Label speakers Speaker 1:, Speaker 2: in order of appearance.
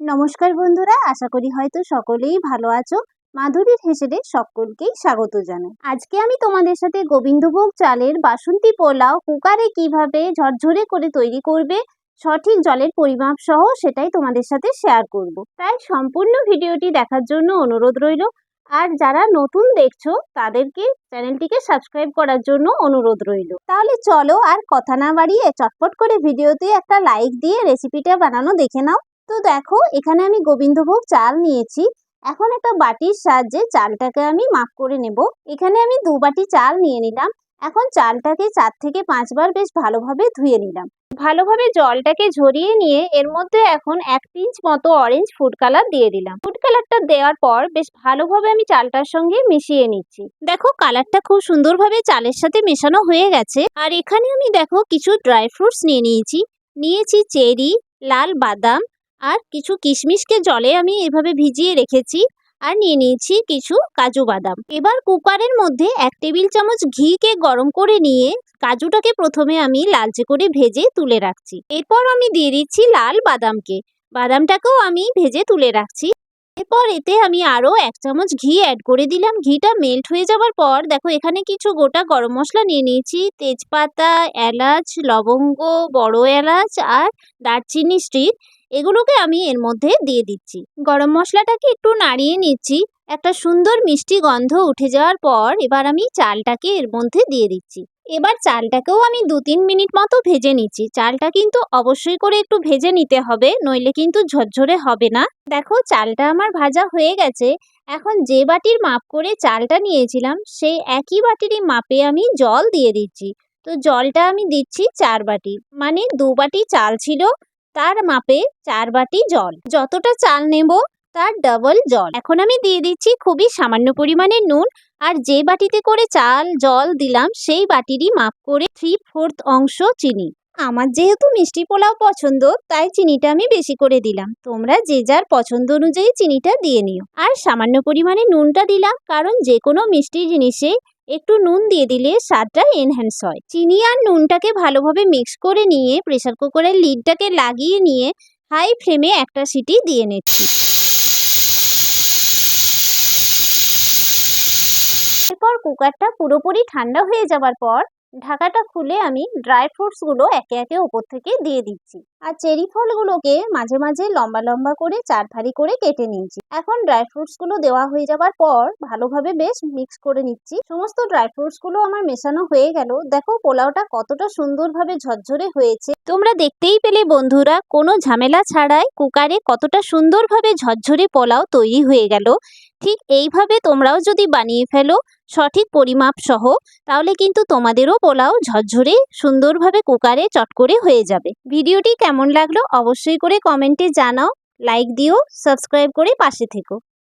Speaker 1: নমস্কার বন্ধুরা, আশা করি হয়তো সকলেই ভালো আছো। মাধুরীর হেসেলে সকলকেই স্বাগত জানাই। আজকে আমি তোমাদের সাথে গোবিন্দভোগ চালের বাসন্তী পোলাও কুকারে কীভাবে ঝরঝরে করে তৈরি করবে, সঠিক জলের পরিমাপ সহ সেটাই তোমাদের সাথে শেয়ার করব। তাই সম্পূর্ণ ভিডিওটি দেখার জন্য অনুরোধ রইল। আর যারা নতুন দেখছ, তাদেরকে চ্যানেলটিকে সাবস্ক্রাইব করার জন্য অনুরোধ রইল। তাহলে চলো আর কথা না বাড়িয়ে চটপট করে ভিডিওতে একটা লাইক দিয়ে রেসিপিটা বানানো দেখে নাও। তো দেখো, এখানে আমি গোবিন্দভোগ চাল নিয়েছি। এখন একটা বাটির সাহায্যে চালটাকে আমি মাপ করে নেব। এখানে আমি দু বাটি চাল নিয়ে নিলাম। এখন চালটাকে চার থেকে পাঁচবার বেশ ভালোভাবে ধুয়ে নিলাম। ভালোভাবে জলটাকে ঝরিয়ে নিয়ে এর মধ্যে এখন এক পিঞ্চ মতো অরেঞ্জ ফুড কালার দিয়ে দিলাম। ফুড কালারটা দেওয়ার পর বেশ ভালোভাবে আমি চালটার সঙ্গে মিশিয়ে নিচ্ছি। দেখো কালারটা খুব সুন্দরভাবে চালের সাথে মেশানো হয়ে গেছে। আর এখানে আমি দেখো কিছু ড্রাই ফ্রুটস নিয়ে নিয়েছি। নিয়েছি চেরি, লাল বাদাম আর কিছু কিশমিশকে জলে আমি এভাবে ভিজিয়ে রেখেছি আর নিয়ে নিয়েছি কিছু কাজু বাদাম। এবার কুকারের মধ্যে এক টেবিল চামচ ঘিকে গরম করে নিয়ে কাজুটাকে প্রথমে আমি লালচে করে ভেজে তুলে রাখছি। এরপর আমি দিয়ে দিচ্ছি লাল বাদামকে। বাদামটাকেও আমি ভেজে তুলে রাখছি। এরপর এতে আমি আরও এক চামচ ঘি অ্যাড করে দিলাম। ঘিটা মেল্ট হয়ে যাওয়ার পর দেখো এখানে কিছু গোটা গরম মশলা নিয়ে নিয়েছি। তেজপাতা, এলাচ, লবঙ্গ, বড় এলাচ আর দারচিনি স্টিক। এগুলোকে আমি এর মধ্যে দিয়ে দিচ্ছি। গরম মশলাটাকে একটু নাড়িয়ে নিচ্ছি। একটা সুন্দর মিষ্টি গন্ধ উঠে যাওয়ার পর এবার আমি চালটাকে এর মধ্যে দিয়ে দিচ্ছি। এবার চালটাকেও আমি দু তিন মিনিট মতো ভেজে নিচ্ছি। চালটা কিন্তু অবশ্যই করে একটু ভেজে নিতে হবে, নইলে কিন্তু ঝরঝরে হবে না। দেখো, চালটা আমার ভাজা হয়ে গেছে। এখন যে বাটির মাপ করে চালটা নিয়েছিলাম, সেই একই বাটিরই মাপে আমি জল দিয়ে দিচ্ছি। তো জলটা আমি দিচ্ছি চার বাটি। মানে দু বাটি চাল ছিল তার মাপে চার বাটি জল। যতটা চাল নেব, তার ডাবল জল। এখন আমি দিয়ে দিচ্ছি খুবই সামান্য পরিমাণে নুন, আর যে বাটিতে করে চাল, জল দিলাম, সেই বাটিরই মাপ করে থ্রি ফোর্থ অংশ চিনি। আমার যেহেতু মিষ্টি পোলাও পছন্দ, তাই চিনিটা আমি বেশি করে দিলাম। তোমরা যে যার পছন্দ অনুযায়ী চিনিটা দিয়ে নিও। আর সামান্য পরিমাণে নুনটা দিলাম, কারণ যে কোনো মিষ্টি জিনিসে একটু নুন দিয়ে দিলে স্বাদটা এনহ্যান্স হয়। চিনি আর নুনটাকে ভালোভাবে মিক্স করে নিয়ে প্রেশার কুকারের লিডটাকে লাগিয়ে নিয়ে হাই ফ্লেমে একটা সিটি দিয়ে নিচ্ছি। এরপর কুকারটা পুরোপুরি ঠান্ডা হয়ে যাওয়ার পর ঢাকাটা খুলে আমি ড্রাই ফ্রুটসগুলো একে একে ওপর থেকে দিয়ে দিচ্ছি। আর চেরি ফলগুলোকে মাঝে মাঝে লম্বা লম্বা করে চার ধারি করে কেটে নিয়েছি। এখন ড্রাই ফ্রুটসগুলো দেওয়া হয়ে যাবার পর ভালোভাবে বেশ মিক্স করে নিচ্ছি। সমস্ত ড্রাই ফ্রুটসগুলো আমার মেশানো হয়ে গেল। দেখো পোলাওটা কতটা সুন্দরভাবে ঝরঝরে হয়েছে। তোমরা দেখতেই পেলে বন্ধুরা, কোনো ঝামেলা ছাড়াই কুকারে কতটা সুন্দরভাবে ঝরঝরে পোলাও তৈরি হয়ে গেল। ঠিক এইভাবে তোমরাও যদি বানিয়ে ফেলো সঠিক পরিমাপ সহ, তাহলে কিন্তু তোমাদেরও পোলাও ঝরঝরে সুন্দরভাবে কুকারে চট করে হয়ে যাবে। ভিডিওটি কেমন লাগল অবশ্যই করে কমেন্টে জানাও, লাইক দিও, সাবস্ক্রাইব করে পাশে থেকো।